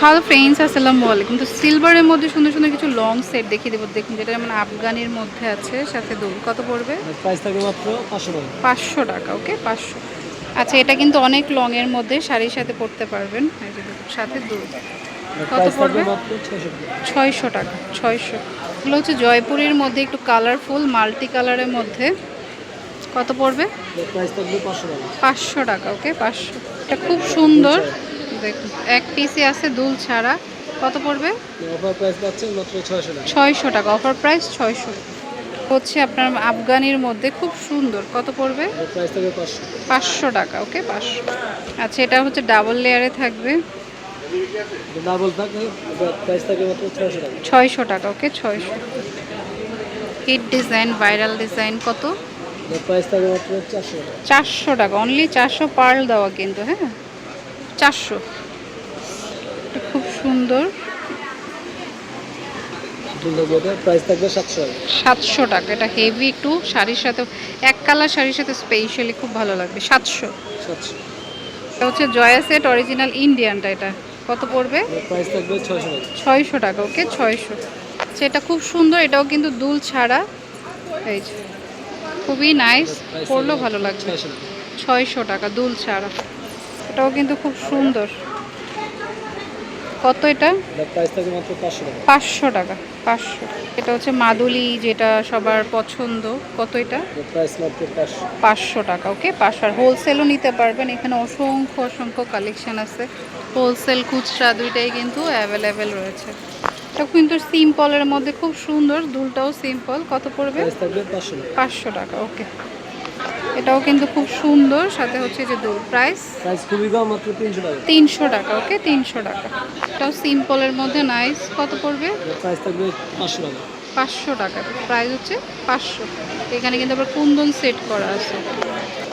Hello friends আসসালামু আলাইকুম। তো সিলভারের মধ্যে সুন্দর সুন্দর কিছু লং সেট দেখিয়ে দেবো। দেখুন যেটা যেমন আফগানির মধ্যে আছে সাথে দুল কত পড়বে? প্রাইস থাকবে মাত্র পাঁচশো টাকা। পাঁচশো টাকা ওকে পাঁচশো। আচ্ছা এটা কিন্তু অনেক লং এর মধ্যে শাড়ির সাথে পরতে পারবেন। সাথে দুল কত পড়বে? ছয়শো টাকা। ছয়শো এগুলো হচ্ছে জয়পুরের মধ্যে একটু কালারফুল মাল্টি কালারের মধ্যে। কত পড়বে? পাঁচশো টাকা। ওকে পাঁচশো। এটা খুব সুন্দর। দেখুন এক পিসে আছে দুল ছাড়া। কত পড়বে? অফার প্রাইস পাচ্ছেন মাত্র ছয়শো টাকা। অফার প্রাইস ছয়শো। হচ্ছে আপনার আফগানির মধ্যে খুব সুন্দর। কত পড়বে? প্রাইস থাকবে পাঁচশো। টাকা ওকে পাঁচশো। আচ্ছা এটা হচ্ছে ডাবল লেয়ারে থাকবে। ডাবল থাকে প্রাইস থাকবে মাত্র ছয়শো টাকা। ওকে ছয়শো। হিট ডিজাইন ভাইরাল ডিজাইন কত? প্রাইস থাকবে মাত্র চারশো টাকা। টাকা অনলি চারশো পার্ল দেওয়া কিন্তু হ্যাঁ? চারশো। খুব সুন্দর। সাতশো টাকা। এটা হেভি একটু শাড়ির সাথে এক কালার শাড়ির সাথে স্পেশালি খুব ভালো লাগবে সাতশো। এটা হচ্ছে জয়া সেট অরিজিনাল ইন্ডিয়ানটা এটা। কত পড়বে? ছয়শো টাকা। ওকে ছয়শো। সেটা খুব সুন্দর এটাও কিন্তু দুল ছাড়া। এই খুবই নাইস পরলেও ভালো লাগছে ছয়শো টাকা দুল ছাড়া। এটাও কিন্তু খুব সুন্দর। কত এটা? পাঁচশো টাকা। পাঁচশো এটা হচ্ছে মাদুলি যেটা সবার পছন্দ। কত এটা? পাঁচশো। টাকা ওকে পাঁচশো। আর হোলসেলও নিতে পারবেন। এখানে অসংখ্য অসংখ্য কালেকশন আছে। হোলসেল খুচরা দুইটাই কিন্তু অ্যাভেলেবেল রয়েছে। এটা কিন্তু সিম্পলের মধ্যে খুব সুন্দর। দুলটাও সিম্পল কত পড়বে? পাঁচশো টাকা। ওকে এটাও কিন্তু খুব সুন্দর সাথে হচ্ছে যে দুল প্রাইস প্রাইস খুবই কম মাত্র তিনশো টাকা। তিনশো টাকা ওকে তিনশো টাকা। এটাও সিম্পলের মধ্যে নাইস কত পড়বে? প্রাইস থাকবে পাঁচশো টাকা। পাঁচশো টাকা। প্রাইস হচ্ছে পাঁচশো। এখানে কিন্তু আবার কুন্দন সেট করা আছে।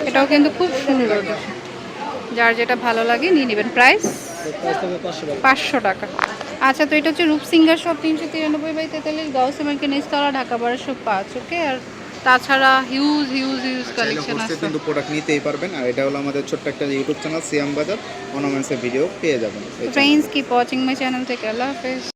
এটাও কিন্তু খুব সুন্দর। যার যেটা ভালো লাগে নিয়ে নেবেন। প্রাইস প্রাইস থাকবে পাঁচশো টাকা। আচ্ছা তো এটা হচ্ছে রূপসিঙ্গার শপ তিনশো তিরানব্বই বাই তেতাল্লিশ গাউস এমার্কে নিচতলা ঢাকা বারোশো পাঁচ ওকে আর তাছাড়া হিউজ হিউজ হিউজ কালেকশন আছে। কিন্তু প্রোডাক্ট নিতেই পারবেন। আর এটা হলো আমাদের ছোট্ট একটা ইউটিউব চ্যানেল সিয়াম বাজার অর্নামেন্টসের ভিডিও পেয়ে যাবেন। Friends keep watching my channel থেকে আল্লাহ হাফেজ।